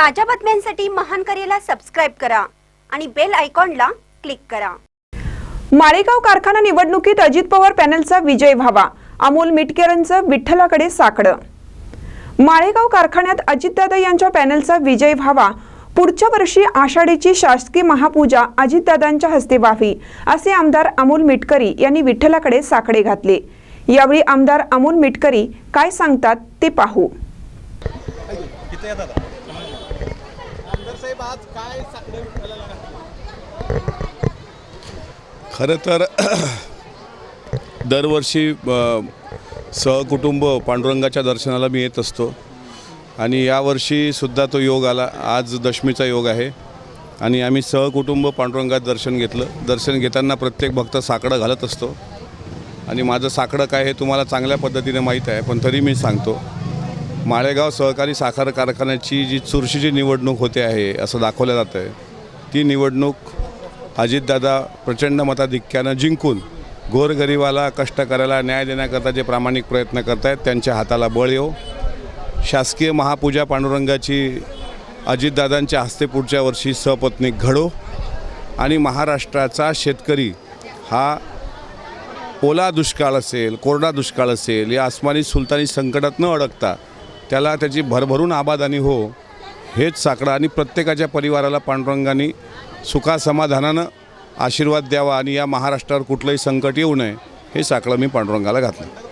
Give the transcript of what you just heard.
ताज्या बातम्यांसाठी महान करेला सबस्क्राईब करा आणि बेल आयकॉनला क्लिक करा. माळेगाव कारखाना निवडणुकीत अजित पवार पॅनलचा विजय व्हावा. अमोल मिटकेरांचं विठ्ठलाकडे साकडं. माळेगाव कारखान्यात अजितदादा यांच्या पॅनलचा विजय व्हावा. पुढच्या वर्षी आषाढीची शासकीय महापूजा अजितदादांच्या हस्ते व्हावी असे आमदार अमोल मिटकरी यांनी विठ्ठलाकडे साकडे घातले. यावेळी आमदार अमोल मिटकरी काय सांगतात ते पाहू इथे या दादा आमदार साहेब आज काय साकडे विठ्ठलाला घातले? खरं तर दरवर्षी सहकुटुंब पांडुरंगाच्या दर्शनाला मी येत असतो. आणि यावर्षीसुद्धा तो योग आला. आज दशमीचा योग आहे. आणि आम्ही सहकुटुंब पांडुरंगात दर्शन घेतलं. दर्शन घेताना प्रत्येक भक्त साकडं घालत असतो. आणि माझं साकडं काय हे तुम्हाला चांगल्या पद्धतीने माहीत आहे पण तरी मी सांगतो. माळेगाव सहकारी साखर कारखान्याची जी चुरशीची निवडणूक होते आहे असं दाखवलं जातं आहे ती निवडणूक अजितदादा प्रचंड मताधिक्यानं जिंकून गोरगरिबाला कष्टकऱ्याला न्याय देण्याकरता जे प्रामाणिक प्रयत्न करत आहेत त्यांच्या हाताला बळ येऊ शासकीय महापूजा पांडुरंगाची अजितदादांच्या हस्ते पुढच्या वर्षी सपत्नीक घडो. आणि महाराष्ट्राचा शेतकरी हा ओला दुष्काळ असेल कोरडा दुष्काळ असेल या आसमानी सुलतानी संकटात न अडकता त्याला त्याची भरभरून आबादानी हो हेच साकडं आणि प्रत्येकाच्या परिवाराला पांडुरंगाने सुखासमाधानानं आशीर्वाद द्यावा आणि या महाराष्ट्रावर कुठलंही संकट येऊ नये हे साकडं मी पांडुरंगाला घातलं